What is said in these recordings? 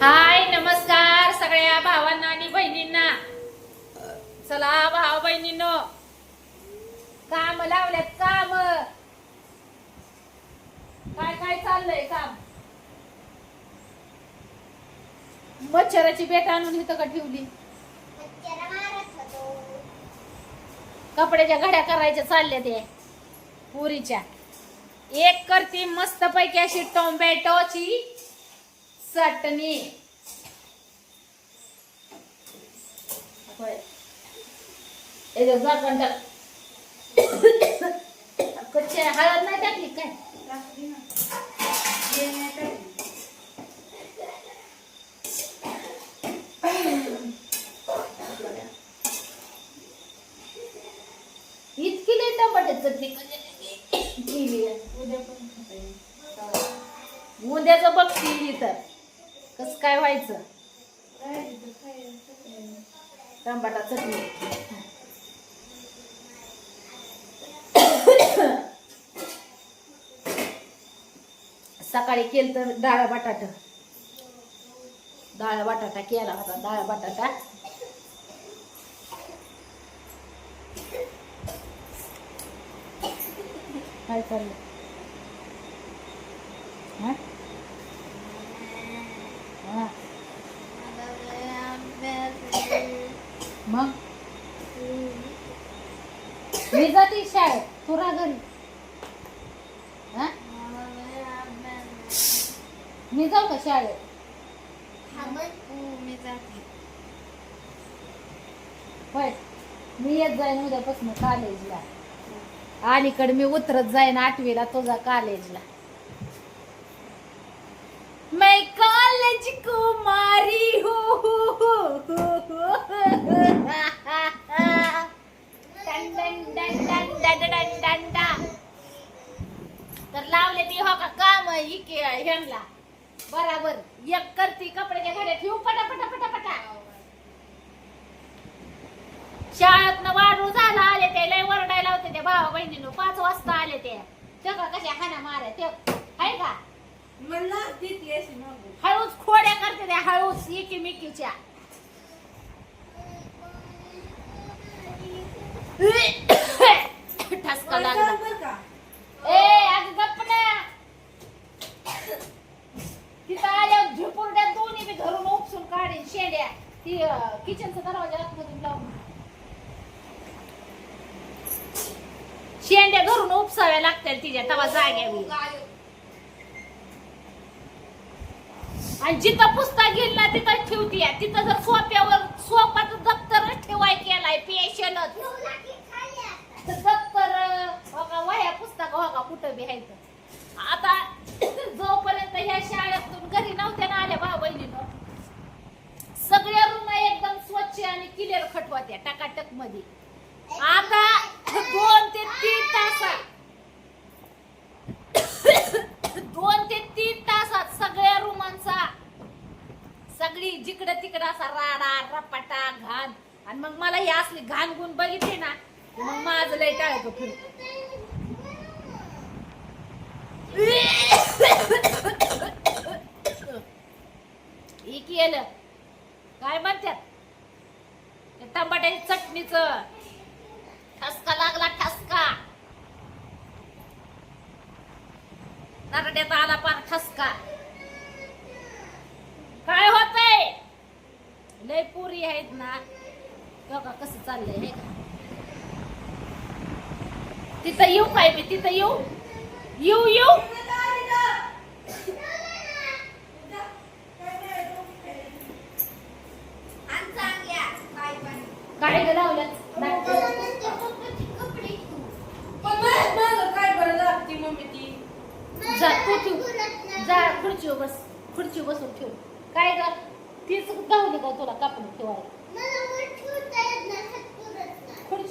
हाय नमस्कार सगळ्या भावांना आणि बहिणींना. चला भाव बहिणींनो. काम लावल्यात काम. काय काय चाललंय काम? मच्छराची बेट आणून इथं का ठेवली? कपड्याच्या घड्या करायच्या चालल्या ते पुरीच्या. एक करती मस्त पैकी अशी टोमॅटोची चटणी. होय. हळद नाही टाकली काय? इतकी नाही टमाटे चटणी केली आहे. उद्याचं बघतील तर काय व्हायचं? टमाटा चटणी. सकाळी केलं तर डाळ बटाटा. डाळ बटाटा केला होता डाळ बटाटा. काय चाललं हा. मग मी जाते शाळेत तुरा घरी हा? मी शाळेत होय. मी येत जाईन उद्यापासून कॉलेजला अलीकडे मी उतरत जाईन आठवीला तुझा कॉलेजला मैं कॉलेज कुमारी हो. हो हो हो हो. तर लावले ती हो का काम इके ह्यांना. बराबर. एक करती कपड्याच्या घड्या ठेवू पटा पटा पटा पटा. शाळेतनं वाढू झाला आले ते लय वरडायला होते ते भावा बहिणीनं. पाच वाजता आले ते. चका कशा खाना मारे ते. आहे का? हळूच खोड्या करते ते हळूच एकीमेकीच्या. ठसका लागला. ए काढीन शेंड्या ती किचनचा दरवाजा आतमधून लावून. शेंड्या धरून उपसाव्या लागतील तिच्या तवा जाग्यावी आणि जिथं पुस्तक घेईल ना तिथं ठेवती तिथं जर सोप्यावर सोपाचं दप्तर ठेवाय केलाय पेशलच दप्तर हो वह्या पुस्तक हो का कुठं बी आता जोपर्यंत ह्या शाळेतून घरी नव्हत्या ना आल्या भाऊ बहिणीनं सगळ्या रूम एकदम स्वच्छ आणि क्लिअर खटवात्या टकाटकमध्ये आता दोन ते तीन तासात दोन ते तीन तासात सगळ्या रूमांचा सगळी जिकडं तिकडं असा राडा रपाटा घाण आणि असली घाण गुण बघितली ना मग माझं लय टाळतो फिर केलं काय म्हणतात ते टमाट्याची चटणीच. ठसका लागला ठसका. नरड्यात आला पार ठसका काय होतंय लय पुरी आहेत ना बघा कसं चाललंय हे का? तिथं येऊ काय मी तिथं येऊ? येऊ येऊ? काय ग लावलं जा तू ठेव. जा खुर्चीवर बस. खुर्चीवर बसून ठेव. काय ग? तीच धावली का तुला कापून ठेवायला.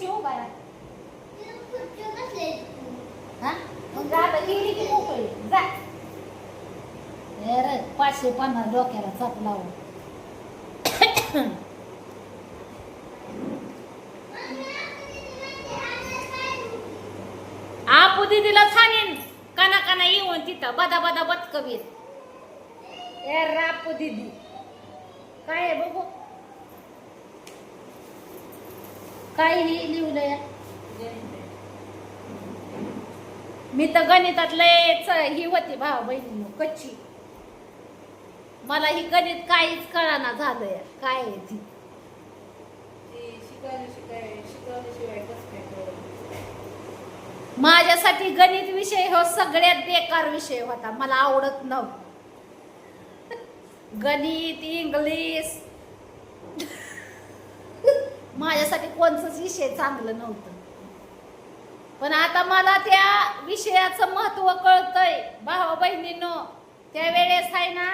खुर्ची रे पाचशे पन्नास डोक्याला चाप लावून आपू दिदीला छानीन काना काना येऊन तिथं बदा बदा बदकवीर ए रापू दिदी काय आहे बघू? काय हे लिहिलंय मी तर गणितात लयच ही होती भाव बहिणी कच्ची. मला ही गणित काहीच कळाना झालंय. काय आहे ती? माझ्यासाठी गणित विषय हो सगळ्यात बेकार विषय होता. मला आवडत नव्हता गणित इंग्लिश माझ्यासाठी कोणतंच विषय चांगलं नव्हतं. पण आता मला त्या विषयाचं महत्त्व कळतंय भावा बहिणींनो त्यावेळेस आहे ना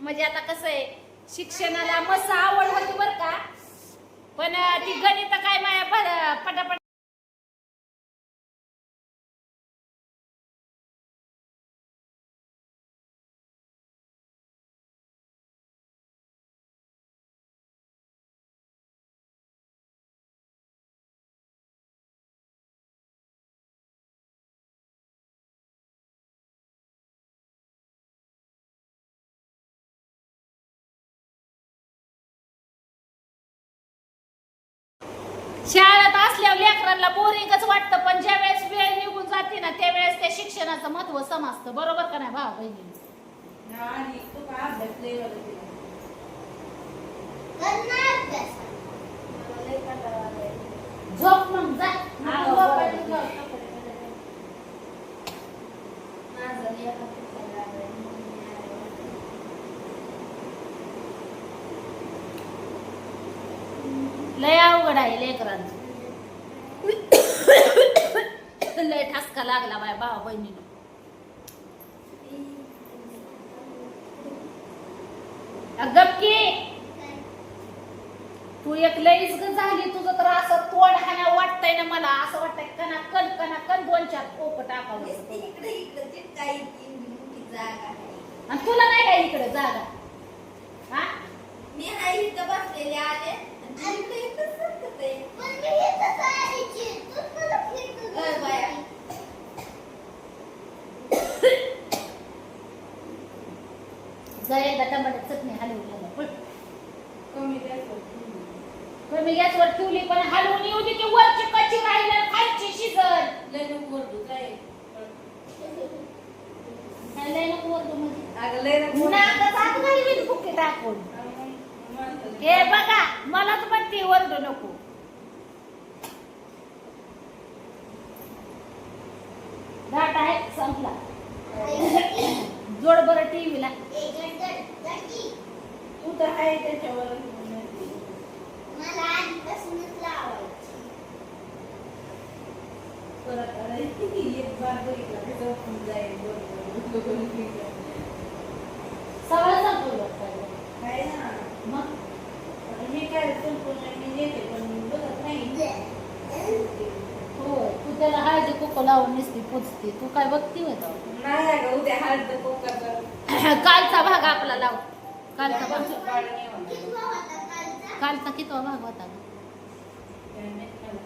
म्हणजे आता कसं आहे शिक्षणाला मस्त आवड होती बरं का. पण ती गणित काय माया पटापट शाळेत असल्यावर लेकरांना बोरिंगच वाटतं पण ज्या वेळेस वेळ निघून जाते ना त्यावेळेस त्या शिक्षणाचं महत्त्व समजतं. बरोबर का नाही भावा बहिणी आणि तू काय अभ्यास लय बरं केला. मला लय कंटाळा आलाय. झोप मग जा हा, झोप बरं. आणि झोप. माझं लय कंटाळा आलाय. मम्मी आली. लय अवघड आहे लेकरांचं. लय ठसका लागला माझ्या भावा बहिणीनं गपकी तू एक लईच ग झाली तुझं तर असं तोंड खाण्या वाटतंय ना मला. असं वाटतंय कना कन कना कन दोन चार पोप टाकावं. आणि तुला नाही काय इकडे जागा हा मी हाय इथं बसलेले आले आणि तू इकडे इकडे सरकत आहे. अय बाया. जा एकदा टमाटर चटणी हलवली पळ कमी द्यायचं. पण मी गॅसवर ठेवली पण हलवून येऊ दे की वरची कच्ची राहिली आणि खालची शिजल. लय नको ओरडू, काय? काय लय नको वरडू म्हणजे. अगं लय नको नाकात आत घालवीन फुके टाकून. हे बघा मलाच म्हणते वरडू नको. घाट आहे संपला. जोड बरं टीव्हीला तू तर आहे त्याच्यावर परत अरे, एक बार बघितला की झोपून जाईल बरोबर. सगळं संपलं काय ना मग आता मी काय मी नेते पण बघत नाही हो तू त्याला हळदी कुकू लावून निसती पुजती तू काय बघती होत नाही अगं उद्या कालचा भाग आपला लाव कालचा भाग काढून येवा. कालचा कितवा भाग होता त्याने मला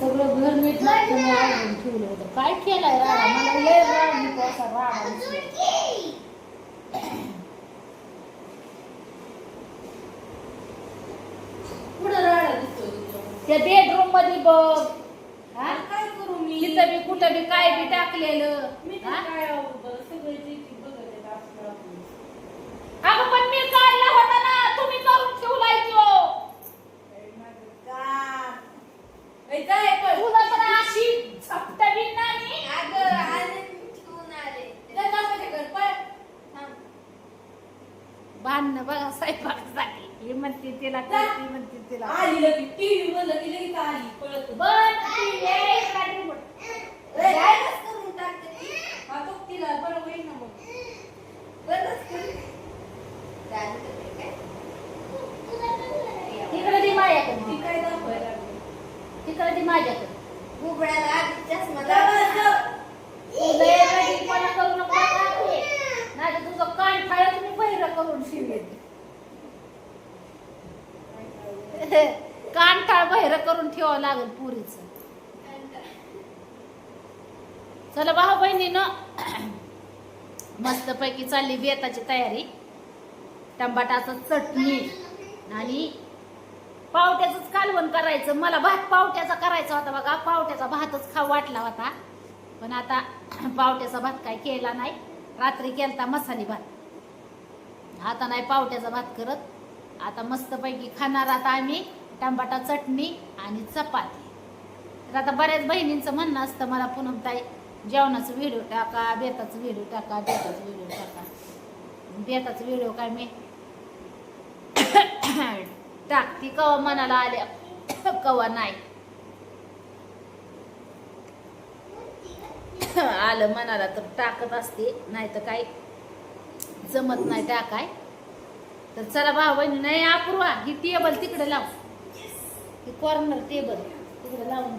सगळं घर नीट नाटकं आवरून ठेवलं होतं काय केलंय राडा मला लय राड नको असा राडा त्या बेडरूममध्ये बघ हा? काय करू मी तिथं बी कुठं बी काय बी टाकलेलं मी तर हा? काय आवडू बरं सगळे जे ते बघत आहेत आपलं आपलं. अगं पण मी काढला होता ना तुम्ही करून ठेवलाय तो काय माझं काम. ए, काय पण? तुला तर अशी झपटवीन ना मी अगं, आले मी ठेवून आले. जा जाऊन घर, पळ. थांब. भांडणं बघा स्वयंपाकासाठी ही कर, ती म्हणते तिला. कर. आली टीव्ही बंद केली की आली. पळत बंद ती करून टाकते. हा, तिला. बरं होईल ना मग. करते काय? तिकडे ती माझ्याकडे. ती काय दाखवायला? तिकडे ती माझ्याकडे. उघड्याला आधी चष्मा जा बरं, लावायचा. जा. तू लय रडीपणा करू नको काकी. नाहीतर तुझं कान फाळत मी पहिरं करून शिवेन कानटाळ बहिर करून ठेवावं लागेल पुरीच. चला भाऊ बहिणी मस्त मस्तपैकी चालली बेताची तयारी. टमाटाचं चटणी आणि पावट्याचंच कालवण करायचं. मला भात पावट्याचा करायचा होता बघा. पावट्याचा भातच खाऊ वाटला होता. पण आता पावट्याचा भात काय केला नाही. रात्री केलता मसाली भात. आता नाही पावट्याचा भात करत. आता मस्तपैकी खाणार आता आम्ही. टमाटा चटणी आणि चपाती. तर आता बऱ्याच बहिणींचं म्हणणं असतं मला पुन्हा ताई जेवणाचं व्हिडिओ टाका बेताचं व्हिडिओ टाका बेताचं व्हिडिओ टाका. बेताचं व्हिडिओ काय मी टाकती कवा मनाला आल्या कवा नाही. आलं मनाला तर टाकत असते नाही तर काय जमत नाही टाकाय. तर चला भाऊ बहिणी नाही अपूर्वा ही टेबल तिकडे लाव. ही कॉर्नर टेबल तिकडे लावून.